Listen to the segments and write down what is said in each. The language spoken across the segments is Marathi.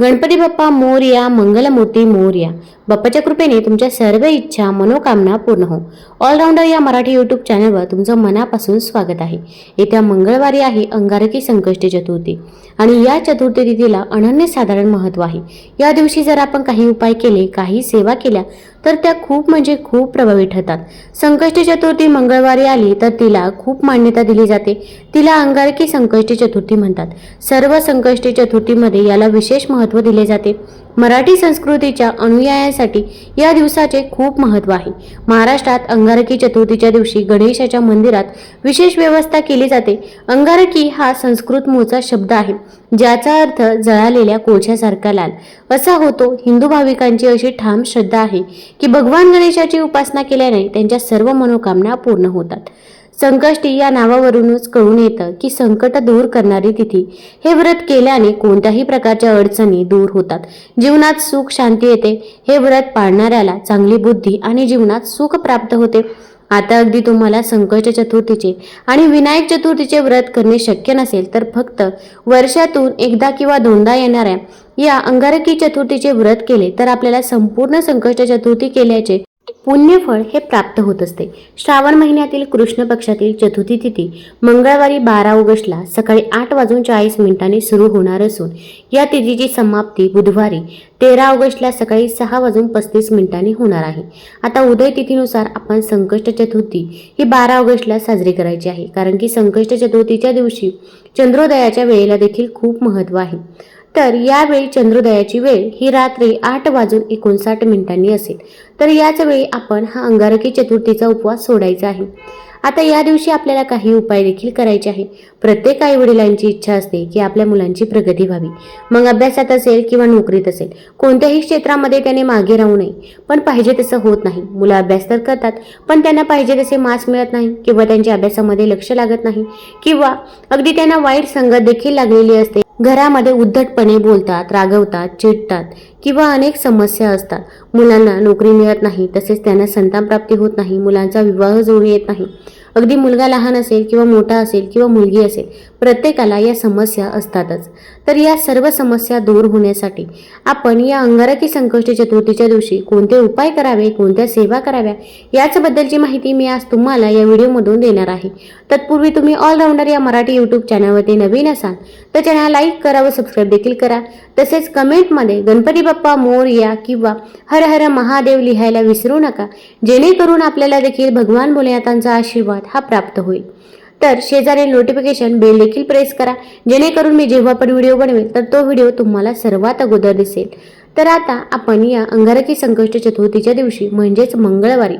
गणपती बाप्पा मोरया मंगलमूर्ती मोरया. बाप्पाच्या कृपेने तुमच्या सर्व इच्छा मनोकामना पूर्ण हो. ऑलराऊंडर या मराठी यूट्यूब चॅनलवर तुमचं मनापासून स्वागत आहे. येत्या मंगळवारी आहे अंगारकी संकष्टी चतुर्थी. आणि या चतुर्थी तिथीला अनन्यसाधारण महत्त्व आहे. या दिवशी जर आपण काही उपाय केले काही सेवा केल्या तर त्या खूप म्हणजे खूप प्रभावी ठरतात. संकष्टी चतुर्थी मंगळवारी आली तर तिला खूप मान्यता दिली जाते. तिला अंगारकी संकष्टी चतुर्थी म्हणतात. सर्व संकष्टी चतुर्थीमध्ये याला विशेष महत्त्व दिले जाते. मराठी संस्कृतीच्या अनुयायांसाठी या दिवसाचे खूप महत्त्व आहे. महाराष्ट्रात अंगारकी चतुर्थीच्या दिवशी गणेशाच्या मंदिरात विशेष व्यवस्था केली जाते. अंगारकी हा संस्कृत मूळचा शब्द आहे ज्याचा अर्थ जळालेल्या कोळशासारखा लाल. असा होतो हिंदू भाविकांची अशी ठाम श्रद्धा आहे की भगवान गणेशाची उपासना केल्याने त्यांच्या सर्व मनोकामना पूर्ण होतात. संकष्टी या नावावरूनच कळून येतं की संकट दूर करणारी तिथी. हे व्रत केल्याने कोणत्याही प्रकारच्या अडचणी दूर होतात. जीवनात सुख शांती येते. हे व्रत पाळणाऱ्याला चांगली बुद्धी आणि जीवनात सुख प्राप्त होते. आता अगदी तुम्हाला संकष्ट चतुर्थीचे आणि विनायक चतुर्थीचे व्रत करणे शक्य नसेल तर फक्त वर्षातून एकदा किंवा दोनदा येणाऱ्या या अंगारकी चतुर्थीचे व्रत केले तर आपल्याला संपूर्ण संकष्ट चतुर्थी केल्याचे पुण्यफळ हे प्राप्त होत असते. श्रावण महिन्यातील कृष्ण पक्षातील चतुर्थी तिथी मंगळवारी बारा ऑगस्टला सकाळी आठ वाजून चाळीस मिनिटांनी सुरू होणार असून या तिथीची समाप्ती बुधवारी तेरा ऑगस्टला सकाळी सहा वाजून पस्तीस मिनिटांनी होणार आहे. आता उदय तिथीनुसार आपण संकष्ट चतुर्थी ही बारा ऑगस्टला साजरी करायची आहे कारण की संकष्ट चतुर्थीच्या दिवशी चंद्रोदयाच्या वेळेला देखील खूप महत्त्व आहे. तर यावेळी चंद्रोदयाची वेळ ही रात्री आठ वाजून एकोणसाठ मिनिटांनी असेल. तर याच वेळी आपण हा अंगारकी चतुर्थीचा उपवास सोडायचा आहे. आता या दिवशी आपल्याला काही उपाय देखील करायचे आहे. प्रत्येक आई वडिलांची इच्छा असते की आपल्या मुलांची प्रगती व्हावी. मग अभ्यासात असेल किंवा नोकरीत असेल कोणत्याही क्षेत्रामध्ये त्याने मागे राहू नये. पण पाहिजे तसं होत नाही. मुलं अभ्यास तर करतात पण त्यांना पाहिजे तसे मार्क्स मिळत नाही किंवा त्यांच्या अभ्यासामध्ये लक्ष लागत नाही. किंवा अगदी त्यांना वाईट संगत देखील लागलेली असते. घरामध्ये उद्धटपणे बोलतात रागवतात चिडतात किंवा अनेक समस्या असतात. मुलांना नोकरी मिळत नाही तसेच त्यांना संतान प्राप्ती होत नाही मुलांचा विवाह जुळून येत नाही. अगदी मुलगा लहान असेल किंवा मोठा असेल किंवा मुलगी असेल प्रत्येकाला या समस्या असतातच. तर या सर्व समस्या दूर होण्यासाठी आपण या अंगारकी संकष्टी चतुर्थीच्या दिवशी कोणते उपाय करावे कोणत्या सेवा कराव्या याचबद्दलची माहिती मी आज तुम्हाला या व्हिडिओमधून देणार आहे. तत्पूर्वी तुम्ही ऑलराऊंडर या मराठी यूट्यूब चॅनलवरती नवीन असाल तर चॅनल लाईक करा व सबस्क्राईब देखील करा. तसेच कमेंटमध्ये गणपती बाप्पा मोर या किंवा हर हर महादेव लिहायला विसरू नका. जेणेकरून आपल्याला देखील भगवान भोलेनाथांचा आशीर्वाद हा प्राप्त होईल. तर शेजारी नोटिफिकेशन बेल देखील प्रेस करा. जेणेकरून मी जेव्हा पण व्हिडिओ बनवेल तर तो व्हिडिओ तुम्हाला सर्वात अगोदर दिसेल. तर आता आपण या अंगारकी संकष्ट चतुर्थीच्या दिवशी म्हणजेच मंगळवारी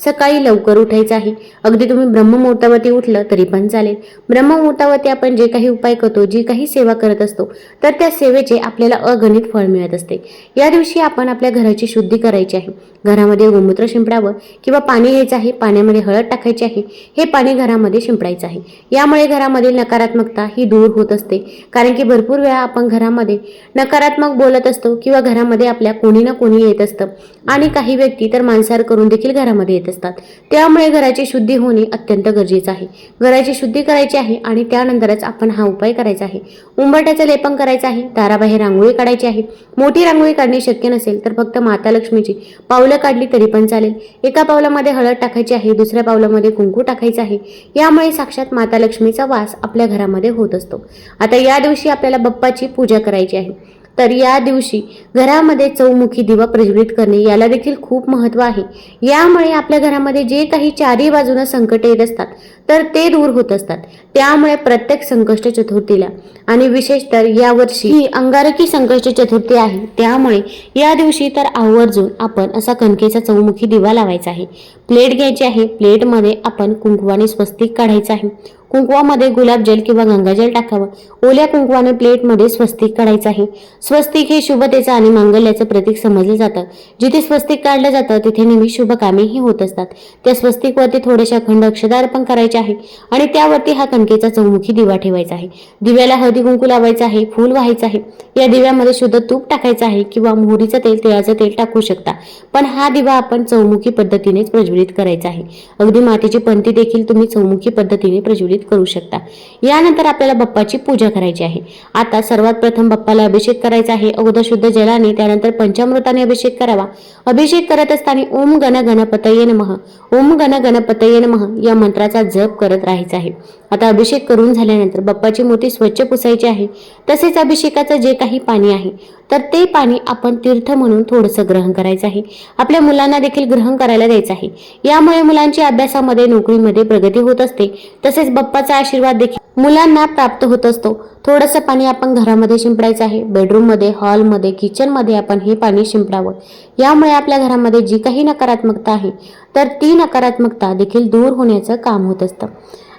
सकाळी लवकर उठायचं आहे. अगदी तुम्ही ब्रह्ममुहूर्तावरती उठलं तरी पण चालेल. ब्रह्ममुहूर्तावरती आपण जे काही उपाय करतो जी काही सेवा करत असतो तर त्या सेवेचे आपल्याला अगणित फळ मिळत असते. या दिवशी आपण आपल्या घराची शुद्धी करायची आहे. घरामध्ये गोमूत्र शिंपडावं किंवा पाणी घ्यायचं आहे पाण्यामध्ये हळद टाकायची आहे हे पाणी घरामध्ये शिंपडायचं आहे. यामुळे घरामधील नकारात्मकता ही दूर होत असते. कारण की भरपूर वेळा आपण घरामध्ये नकारात्मक बोलत असतो किंवा घरामध्ये आपल्या कोणी ना कोणी येत असतं. आणि काही व्यक्ती तर मांसाहार करून देखील घरामध्ये येत असतात. त्यामुळे घराची शुद्धी होणे अत्यंत गरजेचं आहे. घराची शुद्धी करायची आहे आणि त्यानंतरच आपण हा उपाय करायचा आहे. उंबरट्याचं लेपन करायचं आहे दाराबाहेर रांगोळी काढायची आहे. मोठी रांगोळी काढणे शक्य नसेल तर फक्त माता लक्ष्मीची. पावलं काढली तरी पण चालेल. एका पावलामध्ये हळद टाकायची आहे दुसऱ्या पावलामध्ये कुंकू टाकायचं आहे. यामुळे साक्षात माता लक्ष्मीचा वास आपल्या घरामध्ये होत असतो. आता या दिवशी आपल्याला बप्पाची पूजा करायची आहे. तर या दिवशी घरामध्ये चौमुखी दिवा प्रज्वलित करणे याला देखील खूप महत्त्व आहे. यामुळे आपल्या घरामध्ये जे काही चारही बाजूनं संकट येत असतात तर ते दूर होत असतात. त्यामुळे प्रत्येक संकष्ट चतुर्थीला आणि विशेष तर यावर्षी ही अंगारकी संकष्ट चतुर्थी आहे. त्यामुळे या दिवशी तर आवर्जून आपण असा कणकेचा चौमुखी दिवा लावायचा आहे. प्लेट घ्यायची आहे. प्लेटमध्ये आपण कुंकवाने स्वस्तिक काढायचं आहे. कुंकवामध्ये गुलाबजल किंवा गंगाजल टाकावं. ओल्या कुंकवाने प्लेटमध्ये स्वस्तिक काढायचं आहे. स्वस्तिक हे शुभतेचं आणि मांगल्याचं प्रतीक समजलं जातं. जिथे स्वस्तिक काढलं जातं तिथे नेहमी शुभ कामेही होत असतात. त्या स्वस्तिकवरती थोडेसे अखंड अक्षदा अर्पण करायचे आहे आणि त्यावरती हा कणकेचा चौमुखी दिवा ठेवायचा आहे. दिव्याला हळदी कुंकू लावायचं आहे फूल व्हायचं आहे. या दिव्यामध्ये शुद्ध तूप टाकायचं आहे किंवा मोहरीचं तेल तिळाचं तेल टाकू शकता. पण हा दिवा आपण चौमुखी पद्धतीनेच प्रज्वलित करायचा आहे. अगदी मातीची पंती देखील तुम्ही चौमुखी पद्धतीने प्रज्वलित करू शकता. यानंतर आपल्याला बाप्पाची पूजा करायची आहे. आता सर्वात प्रथम बाप्पाला अभिषेक करायचा आहे. अगोदर शुद्ध जलाने त्यानंतर पंचामृताने अभिषेक करावा. अभिषेक करत असताना ओम गण गणपतये नमः. ओम गण गणपतये नमः या मंत्राचा जप करत राहायचा आहे. आता अभिषेक करून झाल्यानंतर बाप्पाची मूर्ती स्वच्छ पुसायची आहे. तसेच अभिषेकाचं जे काही पाणी आहे तर ते पाणी आपण तीर्थ म्हणून थोडंसं ग्रहण करायचं आहे. आपल्या मुलांना देखील ग्रहण करायला द्यायचं आहे. यामुळे मुलांची अभ्यासामध्ये नोकरीमध्ये प्रगती होत असते. तसेच पप्पाचा आशीर्वाद देखील मुलांना प्राप्त होत असतो. थोडंसं पाणी आपण घरामध्ये शिंपडायचं आहे. बेडरूममध्ये हॉलमध्ये किचनमध्ये आपण हे पाणी शिंपडावं. यामुळे आपल्या घरामध्ये जी काही नकारात्मकता आहे तर ती नकारात्मकता देखील दूर होण्याचं काम होत असतं.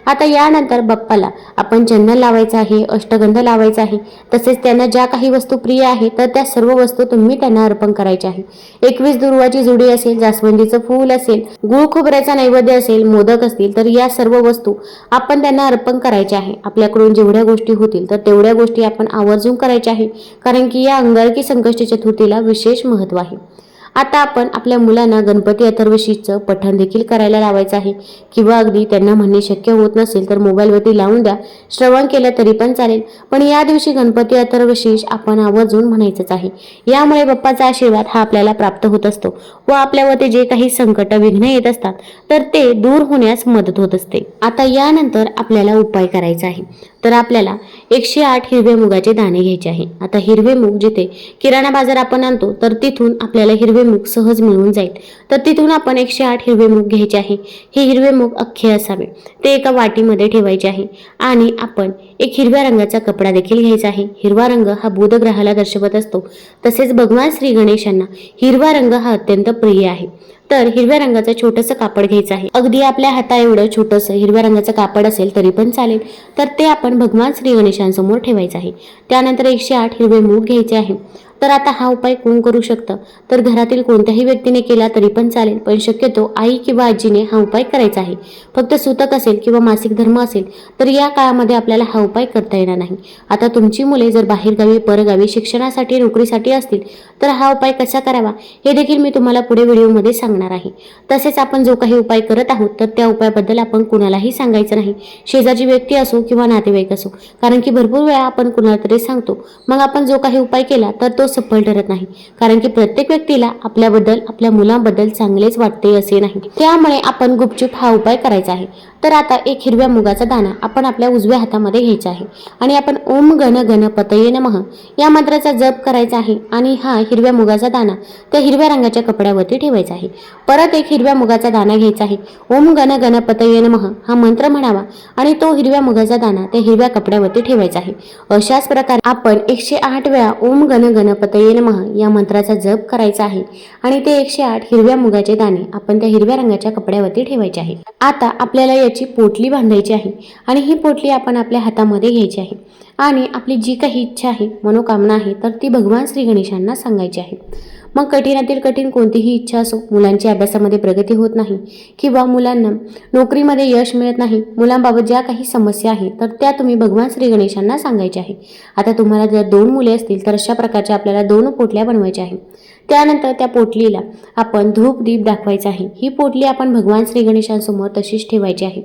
आता यानंतर बाप्पाला आपण चंदन लावायचं आहे अष्टगंध लावायचा आहे तसेच त्यांना ज्या काही वस्तू प्रिय आहे तर त्या सर्व वस्तू तुम्ही त्यांना अर्पण करायच्या आहे. एकवीस दुर्वाची जुडी असेल जास्वंदीचं फूल असेल गुळ खोबऱ्याचा नैवेद्य असेल मोदक असतील तर या सर्व वस्तू आपण त्यांना अर्पण करायच्या आहे. आपल्याकडून जेवढ्या गोष्टी होतील तर तेवढ्या गोष्टी आपण आवर्जून करायच्या आहे कारण की या अंगारकी संकष्टी चतुर्थीला विशेष महत्त्व आहे. आता आपण आपल्या मुलांना गणपती अथर्वशीचं पठण देखील करायला लावायचं आहे. किंवा अगदी त्यांना म्हणणे शक्य होत नसेल तर मोबाईलवरती लावून द्या. श्रवण केलं तरी पण चालेल. पण या दिवशी गणपती अथर्वशीष आपण आवर्जून म्हणायचंच आहे. यामुळे बाप्पाचा आशीर्वाद हा आपल्याला प्राप्त होत असतो व आपल्यावरती जे काही संकट विघ्न येत असतात तर ते दूर होण्यास मदत होत असते. आता यानंतर आपल्याला उपाय करायचा आहे. तर आपल्याला एकशे आठ हिरवे मुगाचे दाणे घ्यायचे आहे. आता हिरवे मूग जिथे किराणा बाजार आपण आणतो तर तिथून आपल्याला हिरवे मूग सहज मिळून जाईल. तर तिथून आपण एकशे आठ हिरवे मूग घ्यायचे आहे. हे हिरवे मूग अख्खे असावे. ते एका वाटीमध्ये ठेवायचे आहे. आणि आपण एक हिरव्या रंगाचा कपडा देखील घ्यायचा आहे. हिरवा रंग हा बुधग्रहाला दर्शवत असतो. तसेच भगवान श्री गणेशांना हिरवा रंग हा अत्यंत प्रिय आहे. तर हिरव्या रंगाचं छोटंसं कापड घ्यायचं आहे. अगदी आपल्या हाता एवढं छोटंसं हिरव्या रंगाचं कापड असेल तरी पण चालेल. तर ते आपण भगवान श्री गणेशांसमोर ठेवायचं आहे. त्यानंतर एकशे आठ हिरवे मूग घ्यायचे आहे. तर आता हा उपाय कोण करू शकतं? तर घरातील कोणत्याही व्यक्तीने केला तरी पण चालेल पण शक्यतो आई किंवा आजीने हा उपाय करायचा आहे. फक्त सुतक असेल किंवा मासिक धर्म असेल तर या काळामध्ये आपल्याला हा उपाय करता येणार नाही. आता तुमची मुले जर बाहेरगावी परगावी शिक्षणासाठी नोकरीसाठी असतील तर हा उपाय कसा करावा? हे देखील मी तुम्हाला पुढे व्हिडिओमध्ये सांगणार आहे. तसेच आपण जो काही उपाय करत आहोत तर त्या उपायाबद्दल आपण कुणालाही सांगायचं नाही. शेजारची व्यक्ती असो किंवा नातेवाईक असो. कारण की भरपूर वेळा आपण कुणाला तरी सांगतो. मग आपण जो काही उपाय केला तर तो सफल ठरत नाही. कारण की प्रत्येक व्यक्तीला आपल्याबद्दल आपल्या मुलांबद्दल चांगलेच वाटते असे नाही. त्यामुळे आपण गुपचूप हा उपाय करायचा आहे. तर आता एक हिरव्या मुगाचा दाणा आपण आपल्या उजव्या हातामध्ये घ्यायचा आहे. आणि आपण ओम घन घन पतये नमः या मंत्राचा जप करायचा आहे आणि हा हिरव्या मुगाचा दाणा त्या हिरव्या रंगाच्या कपड्यावरती ठेवायचा आहे. परत एक हिरव्या मुगाचा दाणा घ्यायचा आहे. ओम गण पतये नमः हा मंत्र म्हणावा आणि तो हिरव्या मुगाचा दाणा त्या हिरव्या कपड्यावरती ठेवायचा आहे. अशाच प्रकारे आपण एकशे आठ वेळा ओम गण गणपतये नमः या मंत्राचा जप करायचा आहे आणि ते एकशे आठ हिरव्या मुगाचे दाणे आपण त्या हिरव्या रंगाच्या कपड्यावरती ठेवायचे आहे आता आपल्याला याची पोटली बांधायची आहे आणि ही पोटली आपण आपल्या हातामध्ये घ्यायची आहे. आणि आपली जी काही इच्छा आहे मनोकामना आहे तर ती भगवान श्री गणेशांना सांगायची आहे. मग कठीणातील कठीण कोणतीही इच्छा असो मुलांची अभ्यासामध्ये प्रगती होत नाही किंवा मुलांना नोकरीमध्ये यश मिळत नाही मुलांबाबत ज्या काही समस्या आहेत तर त्या तुम्ही भगवान श्री गणेशांना सांगायच्या आहे. आता तुम्हाला जर दोन मुले असतील तर अशा प्रकारच्या आपल्याला दोन पोटल्या बनवायच्या आहेत. त्यानंतर त्या पोटलीला आपण धूप दीप दाखवायचा आहे. ही पोटली आपण भगवान श्री गणेशांसमोर तशीच ठेवायची आहे.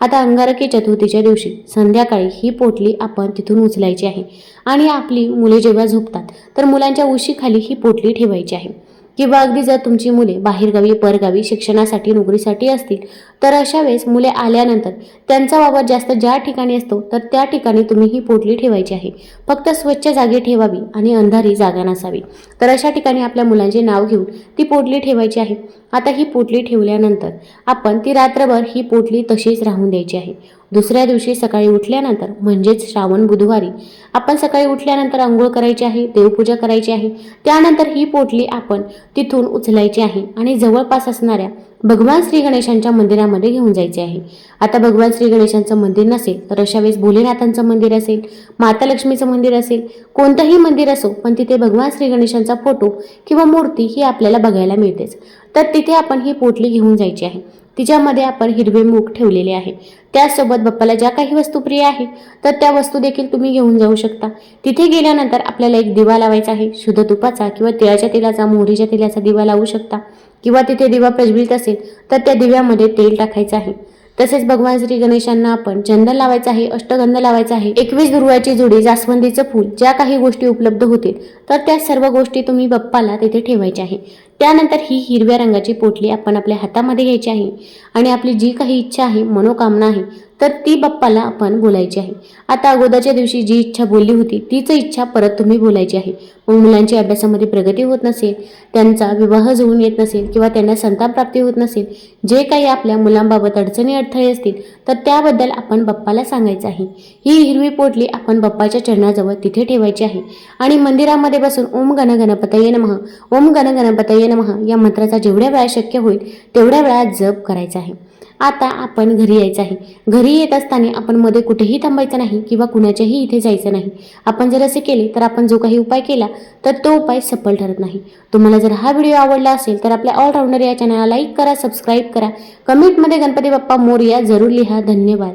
आता अंगारकी चतुर्थीच्या दिवशी संध्याकाळी ही पोटली आपण तिथून उचलायची आहे. आणि आपली मुले जेव्हा झोपतात तर मुलांच्या उशीखाली ही पोटली ठेवायची आहे. किंवा अगदी जर तुमची मुले बाहेरगावी परगावी शिक्षणासाठी नोकरीसाठी असतील तर अशा वेळेस मुले आल्यानंतर त्यांचा वावर जास्त ज्या ठिकाणी असतो तर त्या ठिकाणी तुम्ही ही पोटली ठेवायची आहे. फक्त स्वच्छ जागी ठेवावी आणि अंधारी जागा नसावी. तर अशा ठिकाणी आपल्या मुलांचे नाव घेऊन ती पोटली ठेवायची आहे. आता ही पोटली ठेवल्यानंतर आपण ती रात्रभर ही पोटली तशीच राहून द्यायची आहे. दुसऱ्या दिवशी सकाळी उठल्यानंतर म्हणजेच श्रावण बुधवारी आपण सकाळी उठल्यानंतर आंघोळ करायची आहे देवपूजा करायची आहे त्यानंतर ही पोटली आपण तिथून उचलायची आहे आणि जवळपास असणाऱ्या भगवान श्री गणेशांच्या मंदिरामध्ये घेऊन जायचे आहे. आता भगवान श्री गणेशांचं मंदिर नसेल तर अशा वेळेस भोलेनाथांचं मंदिर असेल माता लक्ष्मीचं मंदिर असेल कोणतंही मंदिर असो पण तिथे भगवान श्री गणेशांचा फोटो किंवा मूर्ती ही आपल्याला बघायला मिळतेच. तर तिथे आपण ही पोटली घेऊन जायची आहे. तिच्यामध्ये आपण हिरवे मूग ठेवलेले आहे. त्यासोबत बाप्पाला ज्या काही वस्तू प्रिय आहे तर त्या वस्तू देखील तुम्ही घेऊन जाऊ शकता. तिथे गेल्यानंतर आपल्याला एक दिवा लावायचा आहे. शुद्ध तुपाचा किंवा तिळाच्या तेलाचा मोहरीच्या तेलाचा दिवा लावू शकता. किंवा तिथे दिवा प्रज्वलित असेल तर त्या दिव्यामध्ये तेल टाकायचं आहे. तसेच भगवान श्री गणेशांना आपण चंदन लावायचं आहे अष्टगंध लावायचा आहे एकवीस दुर्वाची जोडी जास्वंदीचं फूल ज्या काही गोष्टी उपलब्ध होतील तर त्या सर्व गोष्टी तुम्ही बाप्पाला तिथे ठेवायच्या आहे. त्यानंतर ही हिरव्या रंगाची पोटली आपण आपल्या हातामध्ये घ्यायची आहे. आणि आपली जी काही इच्छा आहे मनोकामना आहे तर ती बाप्पाला आपण बोलायची आहे. आता अगोदरच्या दिवशी जी इच्छा बोलली होती तीच इच्छा परत तुम्ही बोलायची आहे. मग मुलांची अभ्यासामध्ये प्रगती होत नसेल त्यांचा विवाह जुळून येत नसेल किंवा त्यांना संताप प्राप्ती होत नसेल जे काही आपल्या मुलांबाबत अडचणी अडथळे असतील तर त्याबद्दल आपण बाप्पाला सांगायचं आहे. ही हिरवी पोटली आपण बाप्पाच्या चरणाजवळ तिथे ठेवायची आहे. आणि मंदिरामध्ये बसून ओम गण गणपतये नमः ओम गण गणपतये नमः या मंत्राचा जेवढ्या वेळा शक्य होईल तेवढ्या वेळा जप करायचा आहे. आता आपण घरी यायचं आहे. घरी येत असताना आपण मध्ये कुठेही थांबायचं नाही किंवा कुणाच्याही इथे जायचं नाही. आपण जर असे केले तर आपण जो काही उपाय केला तर तो उपाय सफल ठरत नाही. तुम्हाला जर हा व्हिडिओ आवडला असेल तर आपल्या ऑलराऊंडर या चॅनलला लाईक करा सबस्क्राईब करा. कमेंटमध्ये गणपती बाप्पा मोरया जरूर लिहा. धन्यवाद.